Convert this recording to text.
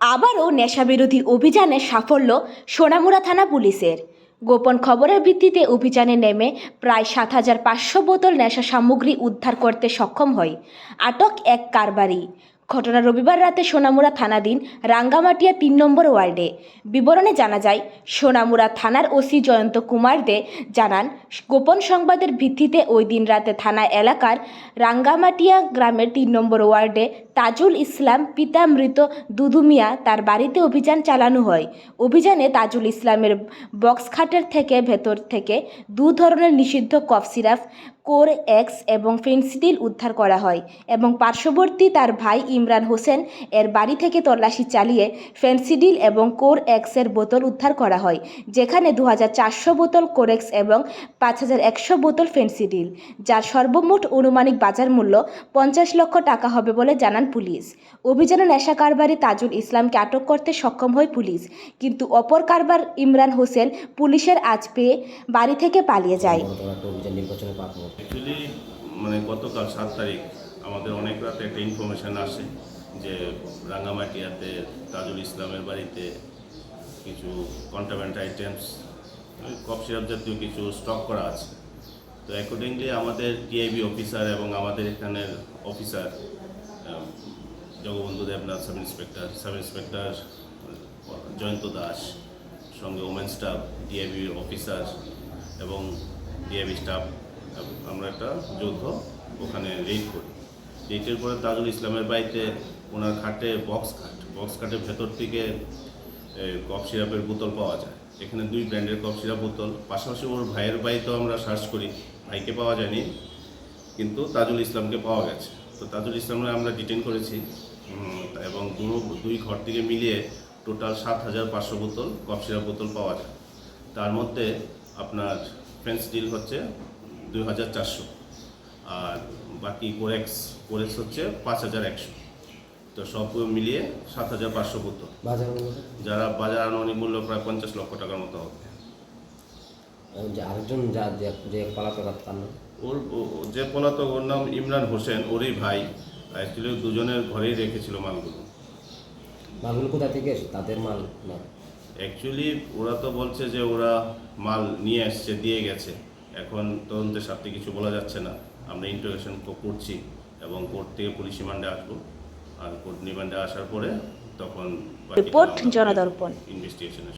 আবারও নেশাবিরোধী অভিযানে সাফল্য সোনামুড়া থানা পুলিশের। গোপন খবরের ভিত্তিতে অভিযানে নেমে প্রায় সাত হাজার পাঁচশো বোতল নেশা সামগ্রী উদ্ধার করতে সক্ষম হয়। আটক এক কারবারি। ঘটনা রবিবার রাতে সোনামুড়া থানাধীন রাঙ্গামাটিয়া তিন নম্বর ওয়ার্ডে। বিবরণে জানা যায়, সোনামুড়া থানার ওসি জয়ন্ত কুমার দে জানান, গোপন সংবাদের ভিত্তিতে ওই দিন রাতে থানা এলাকার রাঙ্গামাটিয়া গ্রামের তিন নম্বর ওয়ার্ডে তাজুল ইসলাম, পিতা মৃত দুদু মিয়া তার বাড়িতে অভিযান চালানো হয়। অভিযানে তাজুল ইসলামের বক্স খাটের থেকে ভেতর থেকে দু ধরনের নিষিদ্ধ কফ সিরাপ কোর এক্স এবং ফেন্সিডিল উদ্ধার করা হয় এবং পার্শ্ববর্তী তার ভাই ইমরান হোসেন এর বাড়ি থেকে তল্লাশি চালিয়ে ফেন্সিডিল এবং কোর এক্সের বোতল উদ্ধার করা হয়, যেখানে দু হাজার চারশো বোতল কোরেক্স এবং পাঁচ হাজার একশো বোতল ফেন্সিডিল, যার সর্বমোট অনুমানিক বাজার মূল্য পঞ্চাশ লক্ষ টাকা হবে বলে জানান পুলিশ। অভিযানে নেশা কারবারি তাজুল ইসলামকে আটক করতে সক্ষম হয় পুলিশ, কিন্তু অপর কারবার ইমরান হোসেন পুলিশের আজ পেয়ে বাড়ি থেকে পালিয়ে যায়। নির্বাচনে পাবো অ্যাকচুয়ালি মানে গতকাল সাত তারিখ আমাদের অনেক রাতে একটা ইনফরমেশান আসে যে রাঙ্গামাটিয়াতে তাজুল ইসলামের বাড়িতে কিছু কন্টামেন্ট আইটেমস কফ সিরাপ জাতীয় কিছু স্টক করা আছে। তো অ্যাকর্ডিংলি আমাদের টিআইবি অফিসার এবং আমাদের এখানের officer Jagabandhu Debnath sub inspector sub inspector Jayanta Das, সঙ্গে ওমেন স্টাফ ডিআইবি অফিসার এবং ডিআইবি স্টাফ আমরা একটা যৌথ ওখানে রেড করি। রেডের পরে তাজুল ইসলামের বাড়িতে ওনার খাটে বক্স খাট। বক্স খাটের ভেতর থেকে কফ সিরাপের বোতল পাওয়া যায়। এখানে দুই ব্র্যান্ডের কফ সিরাপ বোতল। পাশাপাশি ওর ভাইয়ের বাড়িতেও আমরা সার্চ করি। ভাইকে পাওয়া যায়নি, কিন্তু তাজুল ইসলামকে পাওয়া গেছে। তো তাজুল ইসলামকে আমরা ডিটেন করেছি। এবং দু- দুই ঘর থেকে মিলিয়ে টোটাল সাত হাজার পাঁচশো বোতল কফ সিরাপ বোতল পাওয়া যায়। তার মধ্যে আপনার ফ্রেন্স ডিল হচ্ছে দুই হাজার চারশো। আর বাকি কোরেক্স কোরেক্স হচ্ছে পাঁচ হাজার একশো। তো সব মিলিয়ে সাত হাজার পাঁচশো বোতল যারা বাজার আনুমানিক মূল্য প্রায় পঞ্চাশ লক্ষ টাকার মতো হবে। যে আরেকজন যা যে- পলাতক তার নাম? ওর ও- যে পলাতক ওর নাম ইমরান হোসেন ওরই ভাই। অ্যাকচুয়ালি দুজনের ঘরেই রেখেছিল মালগুলো। মালগুলো কোথা থেকে তাদের মাল না? অ্যাকচুয়ালি ওরা তো বলছে যে ওরা মাল নিয়ে আসছে দিয়ে গেছে। এখন তদন্তের স্বার্থে কিছু বলা যাচ্ছে না। আমরা ইন্টারোগেশন করছি এবং কোর্ট থেকে পুলিশ রিমান্ডে আসব। আর কোর্ট রিমান্ডে আসার পরে তখন রিপোর্ট জনদর্পণ। ইনভেস্টিগেশন